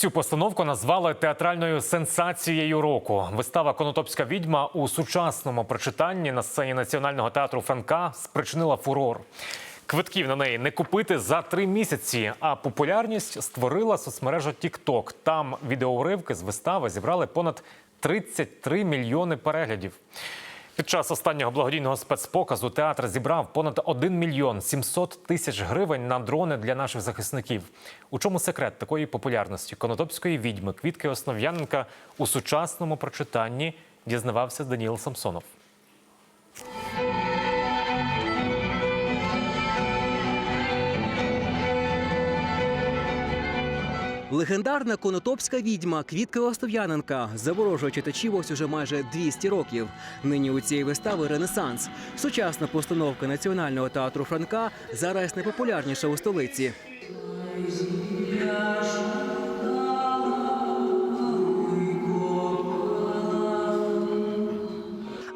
Цю постановку назвали театральною сенсацією року. Вистава Конотопська відьма у сучасному прочитанні на сцені Національного театру Франка спричинила фурор. Квитків на неї не купити за три місяці, а популярність створила соцмережа TikTok. Там відеоуривки з вистави зібрали понад 33 мільйони переглядів. Під час останнього благодійного спецпоказу театр зібрав понад 1 мільйон 700 тисяч гривень на дрони для наших захисників. У чому секрет такої популярності конотопської відьми Квітки Основ'яненка у сучасному прочитанні дізнавався Даніл Самсонов. Легендарна конотопська відьма Квітка Остов'яненка заворожує читачів ось уже майже 200 років. Нині у цієї вистави Ренесанс. Сучасна постановка Національного театру Франка зараз найпопулярніша у столиці.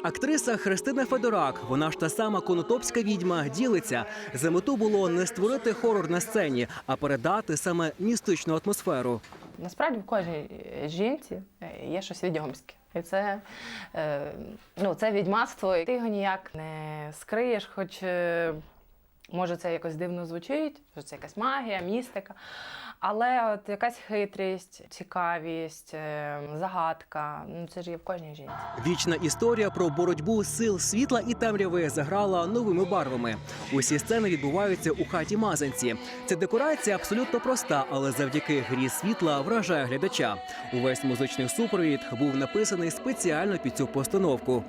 Актриса Христина Федорак, вона ж та сама конотопська відьма, ділиться. За мету було не створити хорор на сцені, а передати саме містичну атмосферу. Насправді в кожній е, жінці е, є щось відьомське. І це, е, ну, це відьмацтво, ти його ніяк не скриєш, хоч може це якось дивно звучить, що це якась магія, містика. Але от якась хитрість, цікавість, е, загадка ну це ж є в кожній жінці. Вічна історія про боротьбу сил світла і темряви заграла новими барвами. Усі сцени відбуваються у хаті Мазанці. Ця декорація абсолютно проста, але завдяки грі світла вражає глядача. Увесь музичний супровід був написаний спеціально під цю постановку.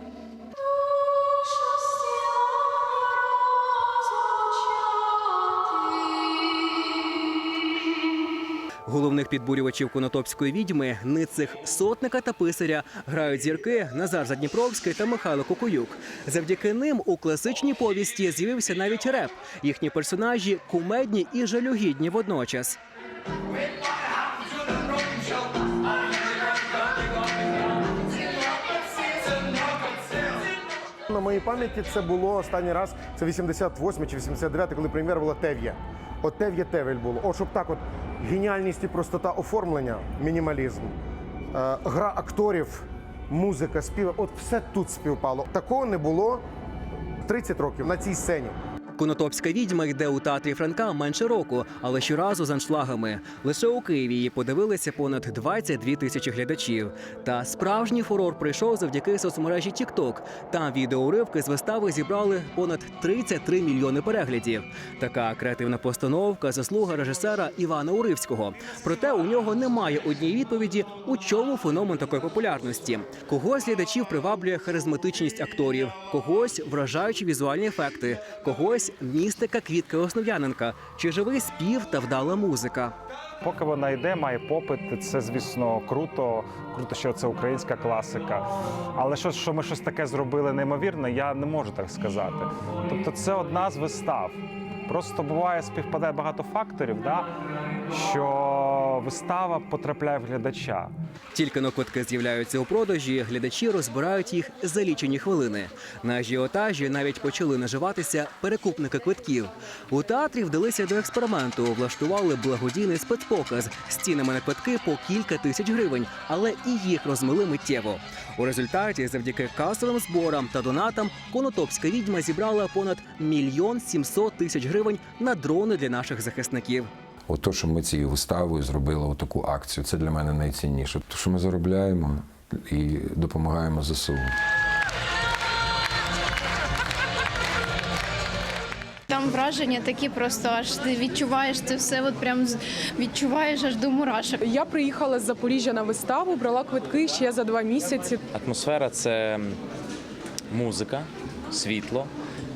Головних підбурювачів конотопської відьми ницих сотника та писаря грають зірки Назар Задніпровський та Михайло Кокуюк. Завдяки ним у класичній повісті з'явився навіть реп. Їхні персонажі кумедні і жалюгідні водночас. На моїй пам'яті це було останній раз, це 88 чи 89, коли прем'єра була Тев'є. От Тев'є Тевель було. От щоб так, от геніальність і простота оформлення, мінімалізм, е, гра акторів, музика, спів, от все тут співпало. Такого не було 30 років на цій сцені. Конотопська відьма йде у театрі Франка менше року, але щоразу з аншлагами. Лише у Києві її подивилися понад 22 тисячі глядачів. Та справжній фурор прийшов завдяки соцмережі TikTok. Там відеоуривки з вистави зібрали понад 33 мільйони переглядів. Така креативна постановка заслуга режисера Івана Уривського. Проте у нього немає однієї відповіді, у чому феномен такої популярності. Когось глядачів приваблює харизматичність акторів, когось вражаючі візуальні ефекти, когось містика Квітки Основ'яненка, чи живий спів та вдала музика. Поки вона йде, має попит. Це, звісно, круто. Круто, що це українська класика. Але що, що ми щось таке зробили неймовірне, я не можу так сказати. Тобто, це одна з вистав. Просто буває, співпадає багато факторів, да? що вистава потрапляє в глядача. Тільки но квитки з'являються у продажі, глядачі розбирають їх за лічені хвилини. На ажіотажі навіть почали наживатися перекупники квитків. У театрі вдалися до експерименту, влаштували благодійний спецпоказ з цінами на квитки по кілька тисяч гривень, але і їх розмили миттєво. У результаті, завдяки касовим зборам та донатам, конотопська відьма зібрала понад мільйон сімсот тисяч гривень на дрони для наших захисників. От то, що ми цією виставою зробили таку акцію, це для мене найцінніше. Тому що ми заробляємо і допомагаємо ЗСУ. Там враження такі просто аж ти відчуваєш це все, от прям відчуваєш аж до мурашок. Я приїхала з Запоріжжя на виставу, брала квитки ще за два місяці. Атмосфера це музика, світло.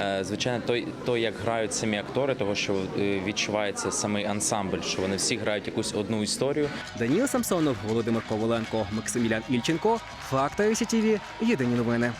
Е, Звичайно, той, той, як грають самі актори, того що е, відчувається самий ансамбль, що вони всі грають якусь одну історію. Даніл Самсонов, Володимир Коваленко, Максимілян Ільченко. Факта СІТІВІ. Єдині новини.